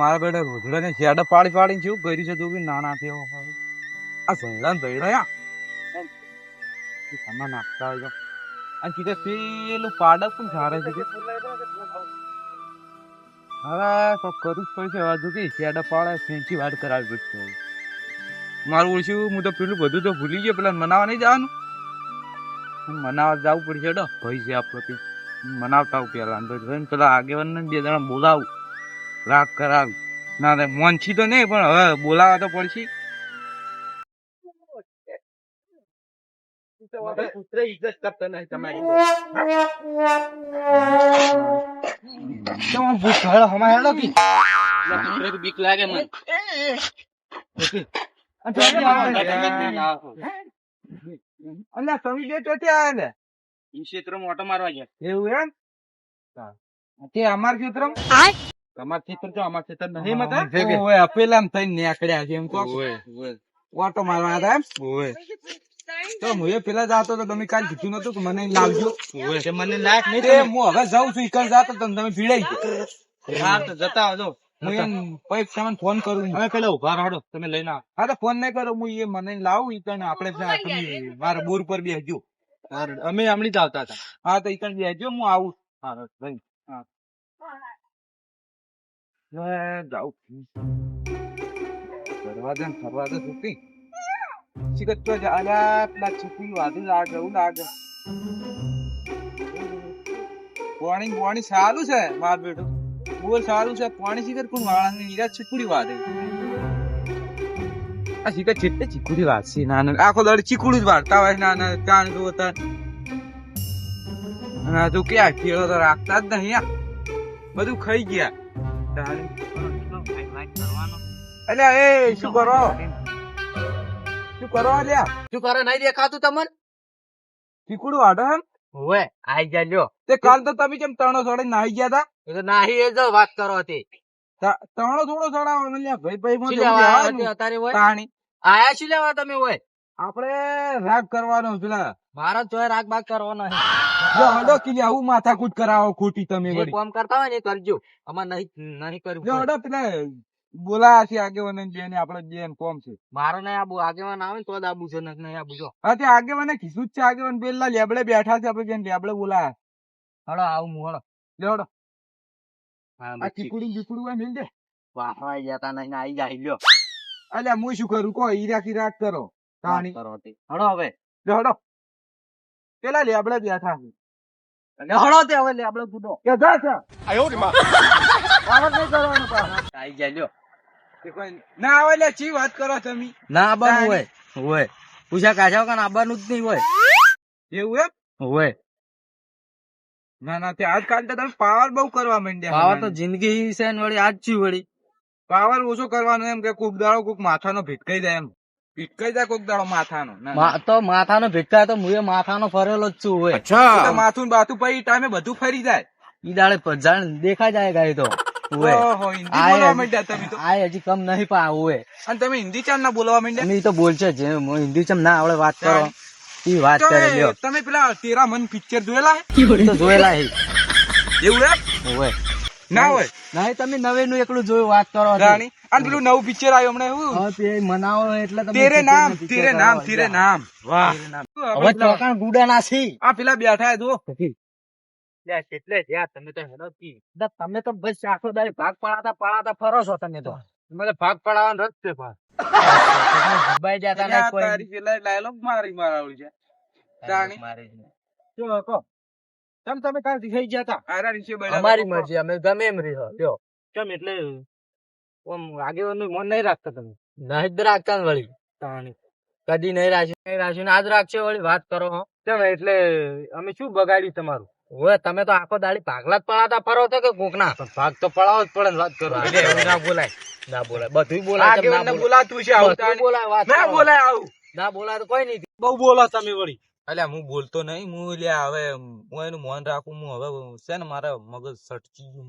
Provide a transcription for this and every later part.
મારા બેટા રોજડા ને શેડા પાડી પાડીને શું કર્યું છે તું બી નાના થયો આ ભૈડા ને ભૈડા યા આમાં નાખતા હોય અને કીધે પેલું પાડક પણ સારા છે હવે તો કરવું જ પડશે કે શેડ પાડે ફેંચી વાત કરાવી પડશે. મારું ઓછું હું તો પેલું બધું તો ભૂલી ગયો, પેલા મનાવા નહીં જવાનું. મનાવા જવું પડશે ડો ભાઈ છે આપણો મનાવતા પેલા. તો પેલા આગેવાન ને બે જણા બોલાવું. રાગ કરાવી. ના રે મોનછી તો નહીં પણ હવે બોલાવા તો પડશે. પુત્ર ઇજ્જત કરતા નહીં તમારી. કેમ ભૂત હેડો હમા હેડો કી? પુત્ર બીક લાગે મને. અલ્યા સમી બે ચોથી આવે ને ઈ ઓટો મારવા ગયા. એવું એમ? તે અમાર ક્ષેત્રમાં? તમાર ખેતર જો અમાર ખેતર નહીં મતા? ઓય અપેલા ને થઈને નેકડ્યા છે એમ તો ઓટો મારવા હતા એમ? તો હું એ પેલા જાતો તો તમે કાલ કીધું નતું કે મને લાવજો. તે મને લાયક નહીં તે હું હવે જાઉં છું ઈકણ જાતો તો તમે ભીડાઈ ગયો હા તો જતા આવજો. હું એમ પૈક તમને ફોન કરું હવે પેલા ઊભા રાડો તમે લઈને આવો. હા તો ફોન નહીં કરો હું એ મને લાવું ઈકણ આપણે ત્યાં મારા બોર પર બેસજો. અમે હમણાં જ આવતા હતા. હા તો ઈકણ બેસજો હું આવું. હા હા. પાણી પાણી સારું છે બોલ, સારું છે. પાણી શિકર કોણ વાળા નીરા ચીકુડી વાદે આ શિકર ચીટે ચીકુડી વાદશે ના ના. આખો દડ ચીકુડી જ વાળતા હોય ના ના. કાન જો અને આ તું તો રાખતા જ નહીં બધું ખાઈ ગયા. અલ્યા એ શું કરો? શું કરો અલ્યા? શું કરો નહીં દેખાતું તમને? ચીકુડું આડો એમ ઓવે આઈ જા લ્યો. તે કાલ તો તમે કેમ તણો સોડે નાહી ગયા તા? એ તો નાહી એ જો વાત કરો હતી. ત- તણો થોડો સોડાવો અલ્યા ભાઈ ભાઈ માં અત્યારે હોય કહાણી આયા શું લેવા તમે હોય આપણે રાગ કરવાનો પેલા મારા ચોય રાગ બાગ કરવાનો જો હડો કે આવું માથાકૂટ કરાવો ખોટી તમે વળી. કામ કરતા હોય ને કરજો. અમાર નહીં નહીં જો હડો પેલા બોલા છે આગેવાને બેને આપણે બેન કોમ છે. મારો નહીં આબુ આગેવાન આવે ને તો જ આબુ છે નહીં આબુ જો. હા તે આગેવાને કીધું જ છે આગેવાન પેલા લેબડે બેઠા છે આપણે બેન લેબડે બોલા હડો આવું હું હડો. હા, આ ચીકુડી ચીકુડી હોય મિલ દે વાહવાઈ જતા નહીં આઈ જાય લ્યો. અલ્યા હું શું કરું કો હીરા કી રાત કરો. તાણી. કરો હડો હવે. લે હડો. પેલા લેબડે બેઠા છે. એટલે હળો તે હવે લે આપણે કૂદો કે જા છે. આવો નહીં કરવાનું પાછું. આઈ જાય લ્યો. ના આવે લે ચી વાત કરો તમે? ના આબાનું હોય. હોય. પૂછા કાઢ્યા વગર આબાનું જ નહીં હોય. એવું એમ? હોય. ના ના તે આજકાલ તો તમે પાવર બહુ કરવા માંડ્યા પાવર તો જિંદગી છે ને વળી આજ છું વળી. પાવર ઓછો કરવાનો એમ કે કુક દાડો કુક માથાનો ભીટકાઈ જાય એમ. ભીટકાઈ જાય કોક દાડો માથાનો. ના, ના. મા- તો માથાનો ભેટકા તો મુએ માથાનો ફરેલો જ છું હોય માથું બાથું પછી ટાઈમે બધું ફરી જાય. ઈ દાડે જાણ દેખા જાય ગાય તો હજી- માંડ્યા તમે તો. આ હજી કમ નહીં પા હોય અને તમે હિન્દી ચામ ના બોલવા માંડ્યા? નહીં તો બોલશે જે હિન્દી ચામ ના આવડે વાત કરો. ઈ વાત કરે તમે લ્યો. તમે પેલા તેરા મન પિક્ચર જોયેલા હે? જોયેલા એવું એમ? હોય ના હોય. ના તમે નવે નું એકલું જોયું વાત કરો રાણી અને પેલું નવું પિક્ચર આવ્યું હમણાં એવું? મનાવો એટલે તેરે નામ તેરે નામ તેરે નામ. વાહ. હવે ચોકાણ ગુડા ના છી આ પેલા બેઠા જો એટલે જ્યાં તમે તો હેલો પી. તમે તો બસ આખો દાડી ભાગ પડાતા પડાતા ફરો છો તમે તો. મને ભાગ પડાવવાનો રસ છે ભાગ ભાઈ જતા નહીં કોઈ. પેલા ડાયલોગ મારી મારાવડી છે. રાણી. મારી છે. જો કહો. તમ તમે કાલ થઈ ગયા હતા આરા રીસે બેડા અમારી મરજી અમે ગમે એમ રહ્યો લ્યો. કેમ એટલે ઓમ આગેવાનું મન નહીં રાખતા તમે? નહીં જ રાખતા વળી. તાણી. કદી નહીં રાખ્યું નહીં રાખ્યું ને આજ રાખશે વળી વાત કરો હો. કેમ એટલે અમે શું બગાડ્યું તમારું? ઓય તમે તો આખો દાડી ભાગલા જ પડાતા ફરો છો કે કોકના ભાગ તો પડાવો જ પડે વાત કરો. ના બોલાય. ના બોલાય. બધું બોલાય કેમ ના બોલાય? બોલાતું છે આવું. બોલાય વાત ના. બોલાય આવું. ના બોલાય તો કોઈ નહીં. બહુ બોલો તમે વળી. અલ્યા હું બોલતો નહીં હું લ્યા હવે હું એનું મોન રાખું હું હવે છે ને મારે મગજ સટકી ગયું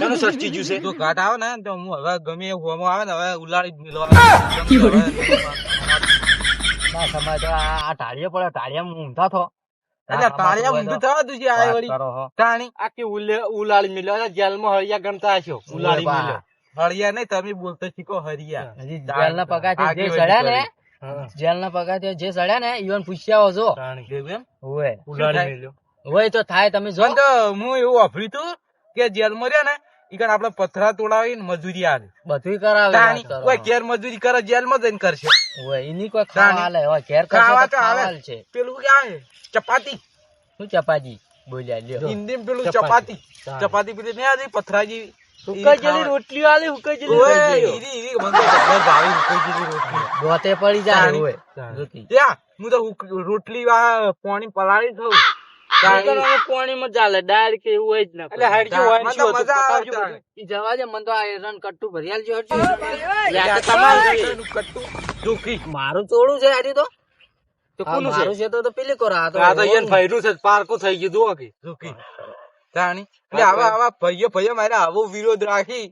શાનું સટકી ગયું છે? તો ઘાટ આવે ને તો હું હવે ગમે એ હોમો આવે ને હવે ઉલાડી જ મેલવા ના સમય તો આ ટાળીએ પડે ટાળીએ ઊંધા થો. એટલે તાળિયા ઊંધું થવા તું આ વળી. કરો આખી ઉલે જેલમાં હળિયા ગમતા હશો. હળિયા નહીં તમે બોલતો શીખો હરિયા હજી જેલના પગારથી જે આગેવાની ને જેલના પગારથી જે સડ્યા ને ઈવન પૂછ્યા છો હોય ઉડાડી મેલ્યો. હોય તો થાય તમે જો. તો હું એવું અફરી તું કે જેલમાં રહ્યા ને ઈ કણ આપડે પથરા તોડાવી મજૂરી આવે. બધું કરાવે. કોઈ ઘેર મજૂરી કરે જેલમાં જઈને કરશે. હોય એની કોઈ ખાવા હાલે. હોય ઘેર ખાવા તો તો છે. પેલું કે આવે? ચપાતી. શું ચપાતી? બોલ્યા લ્યો. હિન્દી પેલું ચપાતી. ચપાતી. પેલી નહીં આવી પથરા જેવી આલી જેલી ભાવે રોટલી. દોતે પડી જાય તાણી. ત્યાં હું તો રોટલી આ પાણી પલાળી થઉં તાણી. પાણીમાં ચાલે ડાયરેક્ટ એવું હોય જ ના એટલે હાડકી હોય ને મને તો જવા દે મને આ હેરાન કટ્ટુ ભરી આલજો. દુખી. મારું ચોડું છે આજે તો તો કોનું છે? મારું છે તો તો પેલી કરો આ તો આ તો ભર્યું છે પારકું થઈ ગયું દુખી તાણી એટલે આવા આવા ભાઈઓ ભાઈઓ મારે આવો વિરોધ રાખી.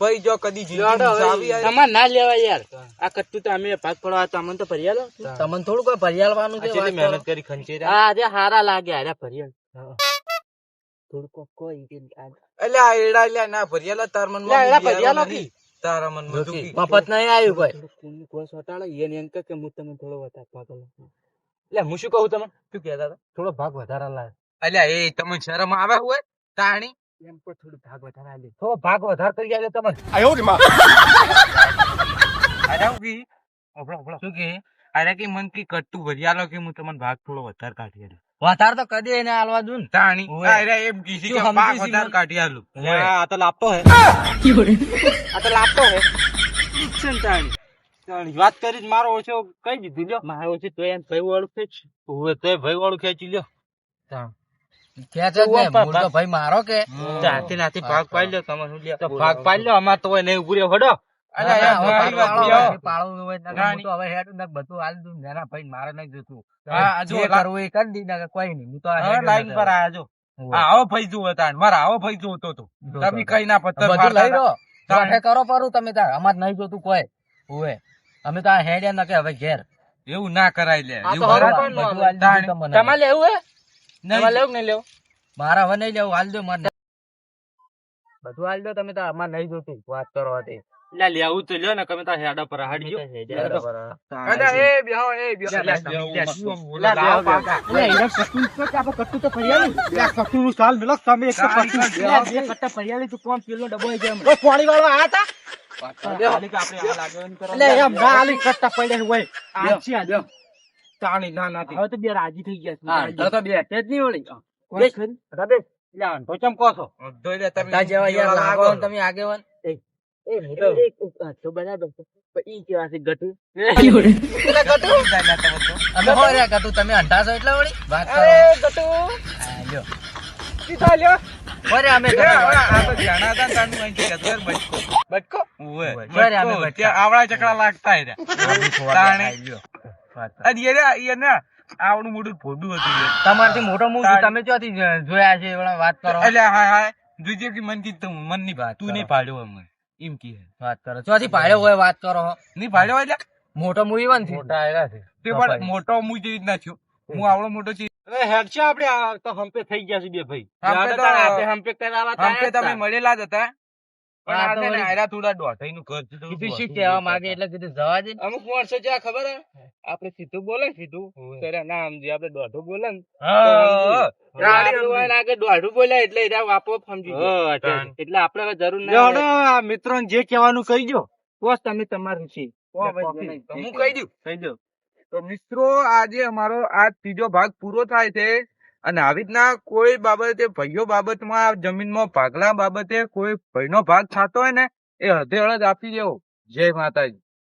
ભાઈ જો કદી તમારે ના લેવાય યાર. આ કટ્ટુ તો અમે ભાગ પડવા તમને તો ભરિયાલો તમને થોડું કોઈ ભરિયાલવાનું છે મહેનત કરી. ખંચેરી? હા આજે હારા લાગ્યા અરે ભરિયાલ થોડું કોઈ એટલે આ એડા લ્યા ના ભરિયાલો તાર મનમાં લે, એડા ભરિયાલો કી. તારા મનમાં દુખી. મફત નહીં આવ્યું કોઈ. કોઈ સોટાળે એને એમ કે કે હું તમને થોડો વધારે ભાગ લો એટલે હું શું કહું તમે શું કહેતા હતા? થોડો ભાગ વધારે લાવે અલ્યા એ તમને શરમ આવે હોય? તાણી? એમ કો થોડું ભાગ વધારે આલે. થોડો ભાગ વધારે કરી આલે તમે. અરે હું કી? શું કે? અરે કે મન કી કટ્ટુ ભરિયાલો કે હું તમને ભાગ થોડો વધારે કાઢી આલે. વધાર તો કદી એને આલવા દઉં ને. તાણી? અરે એમ કીસી કે ભાગ વધારે કાઢી આલું. આ તો લાપતો હે. આ તો લાપતો હે. છે તાણી. તાણી. વાત કરી જ મારો ઓછો કઈ દીધું લ્યો? મારો ઓછો તો એમ ભાઈ વાળું ખેંચ. તોય ભાઈ વાળું ખેંચી લ્યો. ભાઈ મારો કે? જાતે નાથી ભાગ પાડી તો ભાગ લો અમાર તો નહીં ઉભું રહ્યો હડો. ના, હું તો કરી દી ને કોઈ નહીં. હું તો આ હવે હેડું લાઈન ને પર હવે. આયા જો. હોવે. આ આવો ભાઈ જુઓ તાણ મારા આવો ભાઈ જોતો તો. જોતો તમે તાર અમાર નહીં જોતું કોઈ. હોવે અમે તો આ હેડ્યા ના કે હવે ઘેર. એવું ના કરાય લે. એવું હે? નહીં. લેવું નહીં લેવું? મારા હવે નહીં લેવું હાલ દો મારે બધું હાલ દો તમે તો અમાર નહીં જોતું. વાત કરો હતી લે લેવું તો લ્યો ને તમે તાર હેડા પર હાડજો અરે એ બેહો એ બેહો. લે, લે, લે, લે, લે, શું બોલો? લે, લાવો બેહો, પાછા. પાણી વાળો આયા તા? ખાલી કે આપણે આ લાગવાનું એટલે એમ ના આલી કટ્ટા પડ્યા હોય આ છે, આ લ્યો. તાણી ના ના હવે તો બે રાજી થઈ ગયા હા, છે તો બે તે જ નહીં વળી. કોણ બે ખરી? રબે લ્યા તો ચમ કહો છો? અધોય લે તમે જેવા યાર લાગો. લાગો તમે આગેવાન. એ એ તો બરાબર છે પણ ઈ કેવા છે ગટુ એટલે ગટુ જાય લે તમે તો. અમે હો રે ગટુ તમે અંધાસો એટલે વળી? વાત કરો. ગટુ લ્યો. કીધા લ્યો. ઓરે અમે એ, ગટુ. હવે આ તો જાણા હતા ને તાનું અહીંથી કહેતો યાર બચકો. બચકો? ઓવે, ઓવે. ક્યારે અમે બચકો. બચકા? ત્યાં આવડા ચકડા લાગતા. અને એને એને આવડું મોટું ભોંડું હતું. તમારથી મોટો મું તમે ચોથી જોયા છે એવડા વાત કરો? એટલે હા હા જોજે કે મન કીધું મનની વાત. તું નહીં પાડ્યો એમ કે વાત કરો. ચોથી પાડ્યો હોય વાત કરો? નહીં પાડ્યો એટલે? મોટો મું ઈવનથી તે પણ મોટો જેવી રીતના થયો. હું આવડો મોટો છે. હવે હેડ છે આપણે આ તો હંપે થઈ ગયા છે બે ભાઈ. હંપે કે તમે મળેલા જ હતા. પણ હા, આ તો છે ને વળી. આયરા થોડા દોઢાઈનું ઘર છે તો કીધું શું કહેવા માંગે એટલે કીધું જવા દે. અમુક માણસો છે ખબર હે? આપણે સીધું બોલે સીધું. ના સમજી આપણે દોઢું બોલે એટલે એને સમજી એટલે આપડે હવે જરૂર ના મિત્રો જે કહેવાનું કહી દો બસ તમે તમારું છે. હું કહી દઉં કહી દઉં તો મિત્રો આજે અમારો આ ત્રીજો ભાગ પૂરો થાય છે. અને આવી રીતના કોઈ બાબતે ભાઈઓ બાબતમાં જમીનમાં ભાગલા બાબતે કોઈ ભાઈનો ભાગ થતો હોય ને, એ હૃદય હળદ આપી દેવો. જય માતાજી.